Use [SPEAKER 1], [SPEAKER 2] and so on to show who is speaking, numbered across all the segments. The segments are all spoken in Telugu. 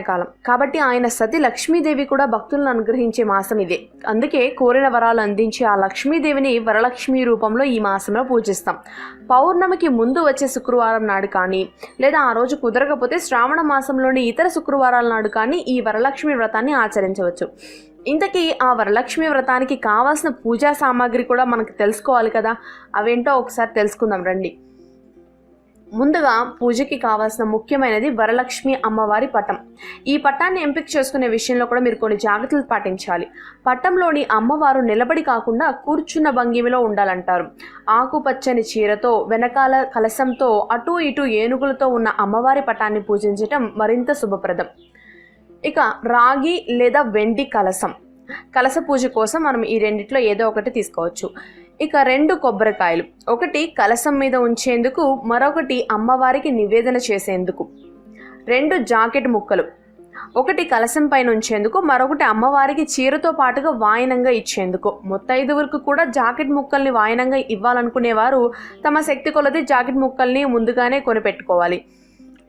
[SPEAKER 1] కాలం కాబట్టి ఆయన సతి లక్ష్మీదేవి కూడా భక్తులను అనుగ్రహించే మాసం ఇదే. అందుకే కోరిన వరాలు అందించే ఆ లక్ష్మీదేవిని వరలక్ష్మి రూపంలో ఈ మాసంలో పూజిస్తాం. పౌర్ణమికి ముందు వచ్చే శుక్రవారం నాడు కానీ లేదా ఆ రోజు కుదరకపోతే శ్రావణ మాసంలోని ఇతర శుక్రవారాల నాడు కానీ ఈ వరలక్ష్మి వ్రతాన్ని ఆచరించవచ్చు. ఇంతకీ ఆ వరలక్ష్మి వ్రతానికి కావాల్సిన పూజా సామాగ్రి కూడా మనకు తెలుసుకోవాలి కదా? అవేంటో ఒకసారి తెలుసుకుందాం రండి. ముందుగా పూజకి కావాల్సిన ముఖ్యమైనది వరలక్ష్మి అమ్మవారి పటం. ఈ పటాన్ని ఎంపిక చేసుకునే విషయంలో కూడా మీరు కొన్ని జాగ్రత్తలు పాటించాలి. పటంలోని అమ్మవారు నిలబడి కాకుండా కూర్చున్న భంగిమలో ఉండాలంటారు. ఆకుపచ్చని చీరతో వెనకాల కలశంతో అటు ఇటు ఏనుగులతో ఉన్న అమ్మవారి పటాన్ని పూజించటం మరింత శుభప్రదం. ఇక రాగి లేదా వెండి కలసం కలస పూజ కోసం మనం ఈ రెండిట్లో ఏదో ఒకటి తీసుకోవచ్చు. ఇక రెండు కొబ్బరికాయలు. ఒకటి కలసం మీద ఉంచేందుకు మరొకటి అమ్మవారికి నివేదన చేసేందుకు. రెండు జాకెట్ ముక్కలు. ఒకటి కలసం పైన ఉంచేందుకు మరొకటి అమ్మవారికి చీరతో పాటుగా వాయనంగా ఇచ్చేందుకు. ముత్తైదువులకు కూడా జాకెట్ ముక్కల్ని వాయనంగా ఇవ్వాలనుకునేవారు. తమ శక్తి కొలది జాకెట్ ముక్కల్ని ముందుగానే కొనిపెట్టుకోవాలి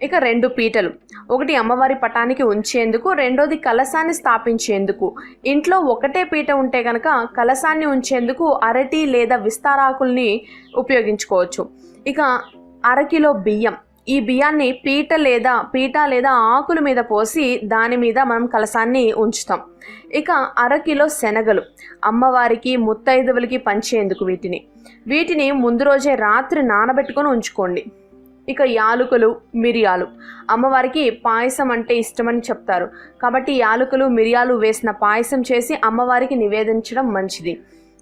[SPEAKER 1] ఇక రెండు పీటలు. ఒకటి అమ్మవారి పటానికి ఉంచేందుకు రెండోది కలశాన్ని స్థాపించేందుకు. ఇంట్లో ఒకటే పీట ఉంటే కనుక కలశాన్ని ఉంచేందుకు అరటి లేదా విస్తారాకుల్ని ఉపయోగించుకోవచ్చు. ఇక అరకిలో బియ్యం. ఈ బియ్యాన్ని పీట లేదా పీట లేదా ఆకుల మీద పోసి దాని మీద మనం కలశాన్ని ఉంచుతాం. ఇక అరకిలో శనగలు. అమ్మవారికి ముత్తైదువులకి పంచేందుకు వీటిని. వీటిని ముందు రోజే రాత్రి నానబెట్టుకొని ఉంచుకోండి. ఇక యాలకులు మిరియాలు. అమ్మవారికి పాయసం అంటే ఇష్టమని చెప్తారు. కాబట్టి యాలకులు మిరియాలు వేసిన పాయసం చేసి అమ్మవారికి నివేదించడం మంచిది.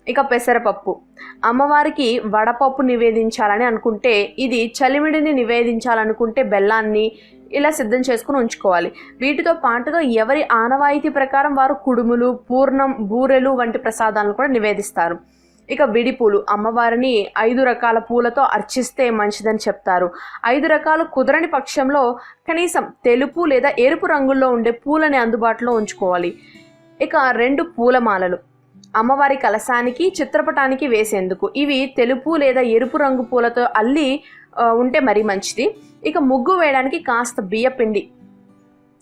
[SPEAKER 1] ఇక పెసరపప్పు. అమ్మవారికి వడపప్పు నివేదించాలని అనుకుంటే ఇది చలిమిడిని నివేదించాలనుకుంటే బెల్లాన్ని ఇలా సిద్ధం చేసుకుని ఉంచుకోవాలి. వీటితో పాటుగా ఎవరి ఆనవాయితీ ప్రకారం వారు కుడుములు పూర్ణం బూరెలు వంటి ప్రసాదాలను కూడా నివేదిస్తారు. ఇక విడి పూలు. అమ్మవారిని ఐదు రకాల పూలతో అర్చిస్తే మంచిదని చెప్తారు. ఐదు రకాలు కుదరని పక్షంలో కనీసం తెలుపు లేదా ఎరుపు రంగుల్లో ఉండే పూలని అందుబాటులో ఉంచుకోవాలి. ఇక రెండు పూలమాలలు. అమ్మవారి కలశానికి చిత్రపటానికి వేసేందుకు. ఇవి తెలుపు లేదా ఎరుపు రంగు పూలతో అల్లి ఉంటే మరీ మంచిది. ఇక ముగ్గు వేయడానికి కాస్త బియ్యపిండి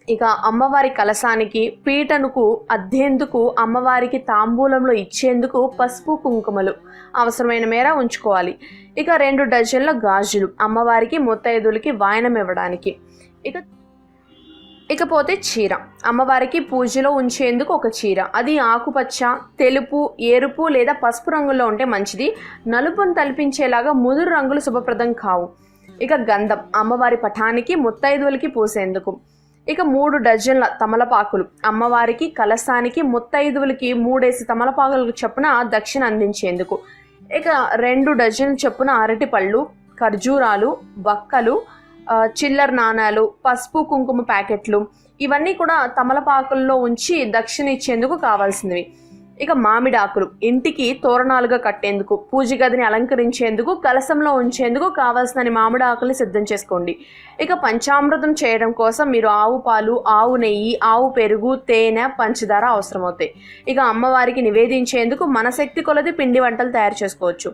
[SPEAKER 1] ఇక అమ్మవారి కలశానికి పీటనుకు అద్దేందుకు అమ్మవారికి తాంబూలంలో ఇచ్చేందుకు పసుపు కుంకుమలు అవసరమైన మేర ఉంచుకోవాలి. ఇక రెండు డజన్ల గాజులు అమ్మవారికి ముత్తైదులకి వాయనం ఇవ్వడానికి. ఇక ఇకపోతే చీర. అమ్మవారికి పూజలో ఉంచేందుకు ఒక చీర. అది ఆకుపచ్చ తెలుపు ఎరుపు లేదా పసుపు రంగుల్లో ఉంటే మంచిది. నలుపును తలిపించేలాగా ముదురు రంగులు శుభప్రదం కావు. ఇక గంధం. అమ్మవారి పటానికి ముత్తైదువులకి పూసేందుకు. ఇక మూడు డజన్ల తమలపాకులు. అమ్మవారికి కలసానికి ముత్తైదువులకి మూడేసి తమలపాకులకు చొప్పున దక్షిణ అందించేందుకు. ఇక రెండు డజన్ల చొప్పున అరటిపళ్ళు ఖర్జూరాలు వక్కలు చిల్లర నాణాలు పసుపు కుంకుమ ప్యాకెట్లు ఇవన్నీ కూడా తమలపాకుల్లో ఉంచి దక్షిణ ఇచ్చేందుకు కావాల్సినవి. ఇక మామిడాకులు ఇంటికి తోరణాలుగా కట్టేందుకు పూజ గదిని అలంకరించేందుకు కలసంలో ఉంచేందుకు కావాల్సిన మామిడాకుల్ని సిద్ధం చేసుకోండి. ఇక పంచామృతం చేయడం కోసం మీరు ఆవు పాలు ఆవు నెయ్యి ఆవు పెరుగు తేనె పంచదార అవసరమవుతాయి. ఇక అమ్మవారికి నివేదించేందుకు మన శక్తి కొలది పిండి వంటలు తయారు చేసుకోవచ్చు.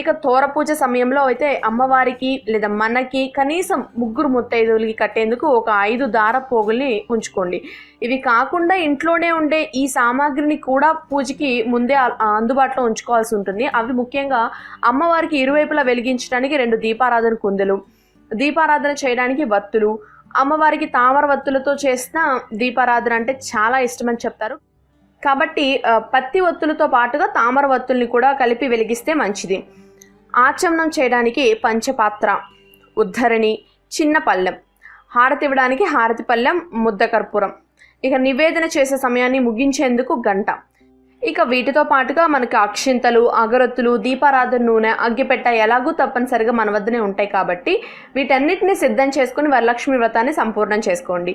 [SPEAKER 1] ఇక తోర పూజ సమయంలో అయితే అమ్మవారికి లేదా మనకి కనీసం ముగ్గురు ముత్తైదువులకి కట్టేందుకు ఒక ఐదు దార పోగుల్ని ఉంచుకోండి. ఇవి కాకుండా ఇంట్లోనే ఉండే ఈ సామాగ్రిని కూడా పూజకి ముందే అందుబాటులో ఉంచుకోవాల్సి ఉంటుంది. అవి ముఖ్యంగా అమ్మవారికి ఇరువైపులా వెలిగించడానికి రెండు దీపారాధన కుందెలు దీపారాధన చేయడానికి వత్తులు అమ్మవారికి తామర వత్తులతో చేసిన దీపారాధన అంటే చాలా ఇష్టమని చెప్తారు. కాబట్టి పత్తి ఒత్తులతో పాటుగా తామర వత్తుల్ని కూడా కలిపి వెలిగిస్తే మంచిది. ఆచమనం చేయడానికి పంచపాత్ర ఉద్ధరణి చిన్న పళ్ళెం హారతి ఇవ్వడానికి హారతి పళ్ళెం ముద్ద కర్పూరం. ఇక నివేదన చేసే సమయాన్ని ముగించేందుకు గంట. ఇక వీటితో పాటుగా మనకి అక్షింతలు అగరొత్తులు దీపారాధన నూనె అగ్గిపెట్ట ఎలాగూ తప్పనిసరిగా మన వద్దనే ఉంటాయి కాబట్టి వీటన్నిటిని సిద్ధం చేసుకుని వరలక్ష్మి వ్రతాన్ని సంపూర్ణం చేసుకోండి.